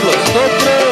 Let's go.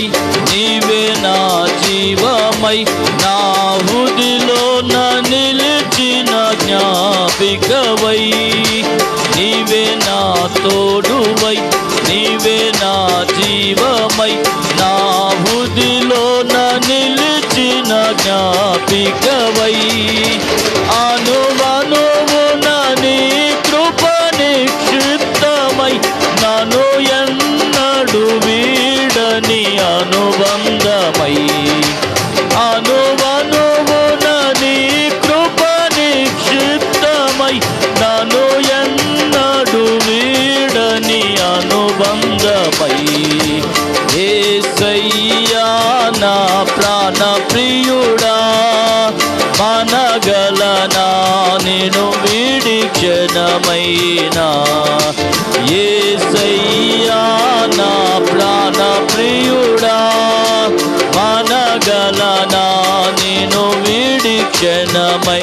తోడువై నీవే నా జీవమై నా హుదిలో నా నిలిచిన జ్ఞాపికవై. నీవే నా తోడువై నీవే నా జీవమై నా హుదిలో నా నిలిచిన జ్ఞాపికవై. నిక్షిప్తమై నన్ను ఎన్నడు వీడని అనుబంధమై ఏసయ్యా నా ప్రాణ ప్రియుడా మనగలనా నేను వీడి క్షణమైనా. ఏసయ్యా నా ప్రాణ ప్రియుడా మనగలనా నేను వీడి క్షణమై